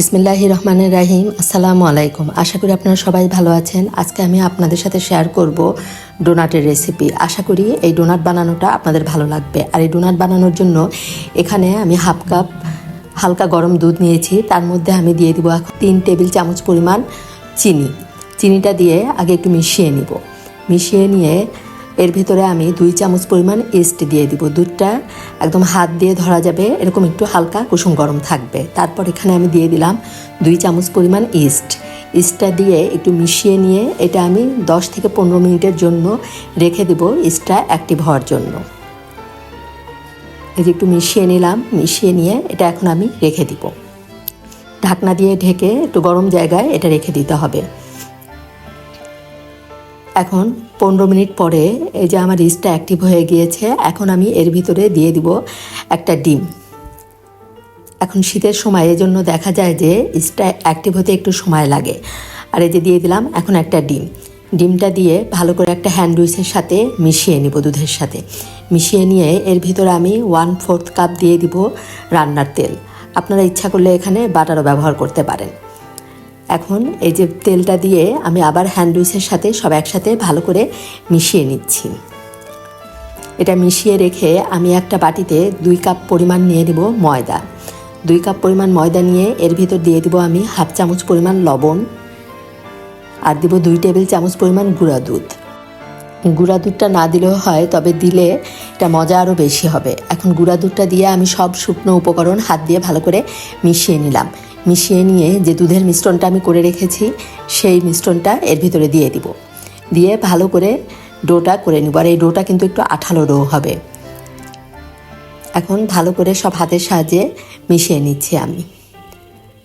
বিসমিল্লাহি রহমানের রাহিম, আসসালামু আলাইকুম। আশা করি আপনারা সবাই ভালো আছেন। আজকে আমি আপনাদের সাথে শেয়ার করব ডোনাটের রেসিপি। আশা করি এই ডোনাট বানানোটা আপনাদের ভালো লাগবে। আর এই ডোনাট বানানোর জন্য এখানে আমি হাফ কাপ হালকা গরম দুধ নিয়েছি। তার মধ্যে আমি দিয়ে দিব এখন তিন টেবিল চামচ পরিমাণ চিনি। চিনিটা দিয়ে আগে একটু মিশিয়ে নিব। মিশিয়ে নিয়ে এর ভিতরে আমি দুই চামচ পরিমাণ ইস্ট দিয়ে দিব দুধটা। একদম হাত দিয়ে ধরা যাবে, এরকম একটু হালকা কুসুম গরম থাকবে। তারপর এখানে আমি দিয়ে দিলাম দুই চামচ পরিমাণ ইস্ট ইস্টটা দিয়ে একটু মিশিয়ে নিয়ে এটা আমি দশ থেকে পনেরো মিনিটের জন্য রেখে দেব ইস্টটা অ্যাক্টিভ হওয়ার জন্য। এই যে একটু মিশিয়ে নিলাম, মিশিয়ে নিয়ে এটা এখন আমি রেখে দিব। ঢাকনা দিয়ে ঢেকে একটু গরম জায়গায় এটা রেখে দিতে হবে। এখন পনেরো মিনিট পরে এই যে আমার রিস্টটা অ্যাক্টিভ হয়ে গিয়েছে, এখন আমি এর ভিতরে দিয়ে দিব একটা ডিম। এখন শীতের সময় এই জন্য দেখা যায় যে ইস্টটা অ্যাক্টিভ হতে একটু সময় লাগে। আর এই যে দিয়ে দিলাম এখন একটা ডিম। ডিমটা দিয়ে ভালো করে একটা হ্যান্ড উইচের সাথে মিশিয়ে নিব দুধের সাথে। মিশিয়ে নিয়ে এর ভিতরে আমি ওয়ান ফোর্থ কাপ দিয়ে দিব রান্নার তেল। আপনারা ইচ্ছা করলে এখানে বাটারও ব্যবহার করতে পারেন। এখন এই যে তেলটা দিয়ে আমি আবার হ্যান্ডউইচের সাথে সব একসাথে ভালো করে মিশিয়ে নিচ্ছি। এটা মিশিয়ে রেখে আমি একটা বাটিতে দুই কাপ পরিমাণ নিয়ে নেব ময়দা। দুই কাপ পরিমাণ ময়দা নিয়ে এর ভিতর দিয়ে দিব আমি হাফ চামচ পরিমাণ লবণ আর দিব দুই টেবিল চামচ পরিমাণ গুঁড়া দুধ। গুঁড়া দুধটা না দিলেও হয়, তবে দিলে এটা মজা আরও বেশি হবে। এখন গুঁড়া দুধটা দিয়ে আমি সব শুকনো উপকরণ হাত দিয়ে ভালো করে মিশিয়ে নিলাম। মিশিয়ে নিয়ে যে দুধের মিশ্রণটা আমি করে রেখেছি, সেই মিশ্রণটা এর ভিতরে দিয়ে দিব। দিয়ে ভালো করে ডোটা করে নিব, আর এই ডোটা কিন্তু একটু আঠালো ডো হবে। এখন ভালো করে সব হাতের সাহায্যে মিশিয়ে নিচ্ছি আমি।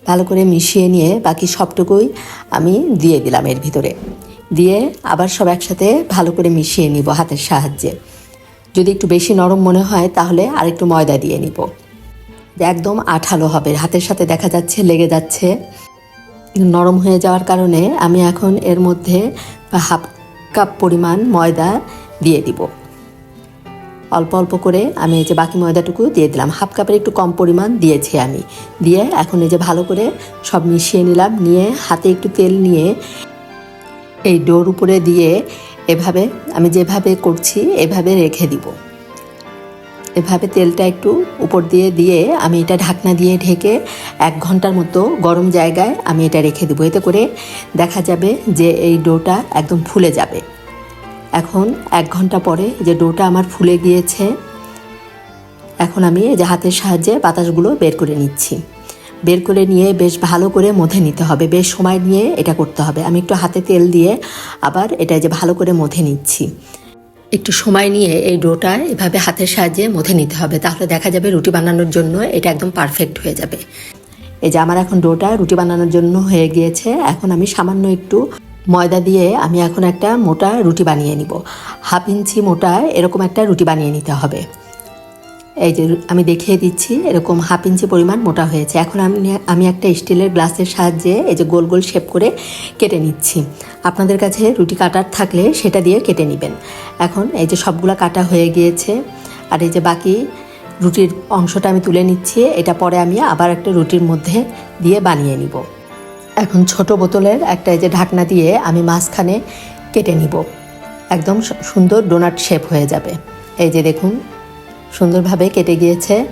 ভালো করে মিশিয়ে নিয়ে বাকি সবটুকুই আমি দিয়ে দিলাম এর ভিতরে। দিয়ে আবার সব একসাথে ভালো করে মিশিয়ে নিব হাতের সাহায্যে। যদি একটু বেশি নরম মনে হয়, তাহলে আরেকটু ময়দা দিয়ে নিব। একদম আঠালো হবে। হাতের সাথে দেখা যাচ্ছে, লেগে যাচ্ছে। নরম হয়ে যাওয়ার কারণে আমি এখন এর মধ্যে হাফ কাপ পরিমাণ ময়দা দিয়ে দিব। অল্প অল্প করে আমি এই যে বাকি ময়দাটুকু দিয়ে দিলাম। হাফ কাপের একটু কম পরিমাণ দিয়েছি আমি। দিয়ে এখন এই যে ভালো করে সব মিশিয়ে নিলাম। নিয়ে হাতে একটু তেল নিয়ে এই ডোর উপরে দিয়ে এভাবে, আমি যেভাবে করছি, এভাবে রেখে দিব। এভাবে তেলটা একটু উপর দিয়ে দিয়ে আমি এটা ঢাকনা দিয়ে ঢেকে এক ঘণ্টার মতো গরম জায়গায় আমি এটা রেখে দেবো। এতে করে দেখা যাবে যে এই ডোটা একদম ফুলে যাবে। এখন এক ঘণ্টা পরে যে ডোটা আমার ফুলে গিয়েছে, এখন আমি এই যে হাতের সাহায্যে বাতাসগুলো বের করে নিচ্ছি। বের করে নিয়ে বেশ ভালো করে মধে নিতে হবে, বেশ সময় নিয়ে এটা করতে হবে। আমি একটু হাতে তেল দিয়ে আবার এটা যে ভালো করে মধে নিচ্ছি। একটু সময় নিয়ে এই ডোটা এভাবে হাতের সাহায্যে মধে নিতে হবে, তাহলে দেখা যাবে রুটি বানানোর জন্য এটা একদম পারফেক্ট হয়ে যাবে। এই যে আমার এখন ডোটা রুটি বানানোর জন্য হয়ে গিয়েছে, এখন আমি সামান্য একটু ময়দা দিয়ে আমি এখন একটা মোটা রুটি বানিয়ে নিব। হাফ ইঞ্চি মোটা এরকম একটা রুটি বানিয়ে নিতে হবে। এই যে আমি দেখিয়ে দিচ্ছি, এরকম হাফ ইঞ্চি পরিমাণ মোটা হয়েছে। এখন আমি আমি একটা স্টিলের গ্লাসের সাহায্যে এই যে গোল গোল শেপ করে কেটে নিচ্ছি। আপনাদের কাছে রুটি কাটার থাকলে সেটা দিয়ে কেটে নেবেন। এখন এই যে সবগুলো কাটা হয়ে গিয়েছে, আর এই যে বাকি রুটির অংশটা আমি তুলে নিচ্ছি, এটা পরে আমি আবার একটা রুটির মধ্যে দিয়ে বানিয়ে নিব। এখন ছোট বোতলের একটা এই যে ঢাকনা দিয়ে আমি মাঝখানে কেটে নিব। একদম সুন্দর ডোনাট শেপ হয়ে যাবে। এই যে দেখুন সুন্দরভাবে কেটে গিয়েছে।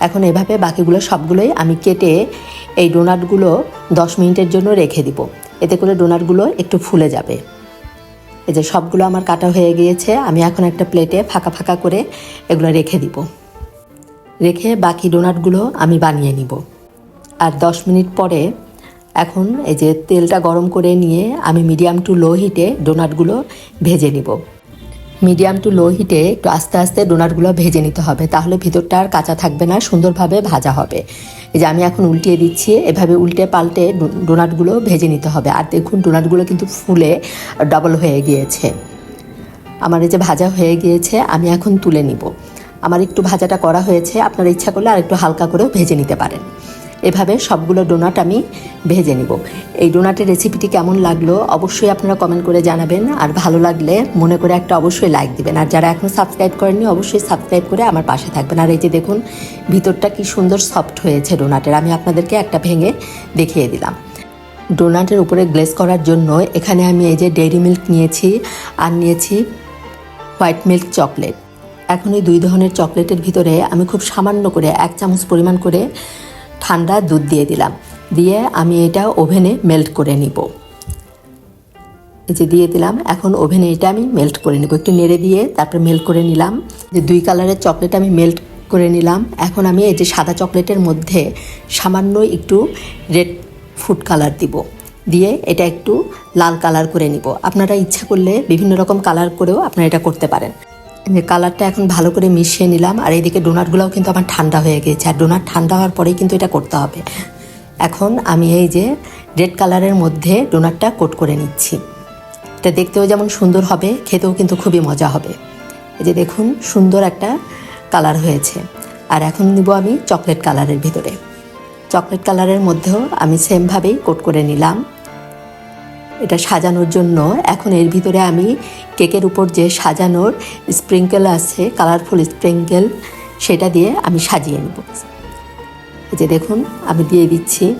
এখন এভাবে বাকিগুলো সবগুলোই আমি কেটে এই ডোনাটগুলো দশ মিনিটের জন্য রেখে দিব। এতে করে ডোনাটগুলো একটু ফুলে যাবে। এই যে সবগুলো আমার কাটা হয়ে গিয়েছে, আমি এখন একটা প্লেটে ফাঁকা ফাঁকা করে এগুলো রেখে দিব। রেখে বাকি ডোনাটগুলো আমি বানিয়ে নিব। আর দশ মিনিট পরে এখন এই যে তেলটা গরম করে নিয়ে আমি মিডিয়াম টু লো হিটে ডোনাটগুলো ভেজে নিব। মিডিয়াম টু লো হিটে একটু আস্তে আস্তে ডোনাটগুলো ভেজে নিতে হবে। তাহলে ভিতরটা আর কাঁচা থাকবে না, সুন্দরভাবে ভাজা হবে। এই যে আমি এখন উল্টিয়ে দিচ্ছি, এভাবে উল্টে পাল্টে ডোনাটগুলো ভেজে নিতে হবে। আর দেখুন, ডোনাটগুলো কিন্তু ফুলে ডবল হয়ে গিয়েছে। আমার এই যে ভাজা হয়ে গিয়েছে, আমি এখন তুলে নিব। আমার একটু ভাজাটা করা হয়েছে, আপনার ইচ্ছা করলে আর একটু হালকা করেও ভেজে নিতে পারেন। এভাবে সবগুলো ডোনাট আমি ভেজে নিব। এই ডোনাটের রেসিপিটি কেমন লাগল অবশ্যই আপনারা কমেন্ট করে জানাবেন। আর ভালো লাগলে মনে করে একটা অবশ্যই লাইক দিবেন। আর যারা এখনও সাবস্ক্রাইব করেননি, অবশ্যই সাবস্ক্রাইব করে আমার পাশে থাকবেন। আর এই যে দেখুন, ভিতরটা কি সুন্দর সফট হয়েছে ডোনাটের আমি আপনাদেরকে একটা ভেঙে দেখিয়ে দিলাম। ডোনাটের উপরে গ্লেস করার জন্য এখানে আমি এই যে ডেইরি মিল্ক নিয়েছি আর নিয়েছি হোয়াইট মিল্ক চকলেট এখন এই দুই ধরনের চকলেটের ভিতরে আমি খুব সামান্য করে এক চামচ পরিমাণ করে ঠান্ডা দুধ দিয়ে দিলাম। দিয়ে আমি এটা ওভেনে মেল্ট করে নিব। এই যে দিয়ে দিলাম, এখন ওভেনে এটা আমি মেল্ট করে নিব। একটু নেড়ে দিয়ে তারপর মেল্ট করে নিলাম। যে দুই কালারের চকলেট আমি মেল্ট করে নিলাম। এখন আমি এই যে সাদা চকলেটের মধ্যে সামান্য একটু রেড ফুড কালার দিব। দিয়ে এটা একটু লাল কালার করে নিব। আপনারা ইচ্ছা করলে বিভিন্ন রকম কালার করেও আপনারা এটা করতে পারেন। কালারটা এখন ভালো করে মিশিয়ে নিলাম। আর এইদিকে ডোনাটগুলোও কিন্তু আমার ঠান্ডা হয়ে গেছে। আর ডোনাট ঠান্ডা হওয়ার পরেই কিন্তু এটা করতে হবে। এখন আমি এই যে রেড কালারের মধ্যে ডোনাটটা কোট করে নিচ্ছি। এটা দেখতেও যেমন সুন্দর হবে, খেতেও কিন্তু খুবই মজা হবে। এই যে দেখুন, সুন্দর একটা কালার হয়েছে। আর এখন নিব আমি চকলেট কালারের ভিতরে। চকলেট কালারের মধ্যেও আমি সেমভাবেই কোট করে নিলাম। এটা সাজানোর জন্য। এখন এর ভিতরে আমি কেকের উপর যে সাজানোর স্প্রিঙ্কেল আছে, কালারফুল স্প্রিঙ্কেল সেটা দিয়ে আমি সাজিয়ে নেব। যে দেখুন, আমি দিয়ে দিচ্ছি।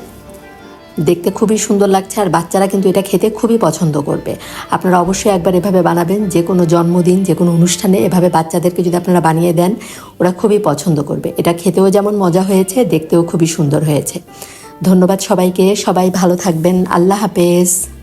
দেখতে খুবই সুন্দর লাগছে আর বাচ্চারা কিন্তু এটা খেতে খুবই পছন্দ করবে। আপনারা অবশ্যই একবার এভাবে বানাবেন, যে কোনো জন্মদিন, যে কোনো অনুষ্ঠানে এভাবে বাচ্চাদেরকে যদি আপনারা বানিয়ে দেন, ওরা খুবই পছন্দ করবে। এটা খেতেও যেমন মজা হয়েছে, দেখতেও খুবই সুন্দর হয়েছে। ধন্যবাদ সবাইকে, সবাই ভালো থাকবেন। আল্লাহ হাফেজ।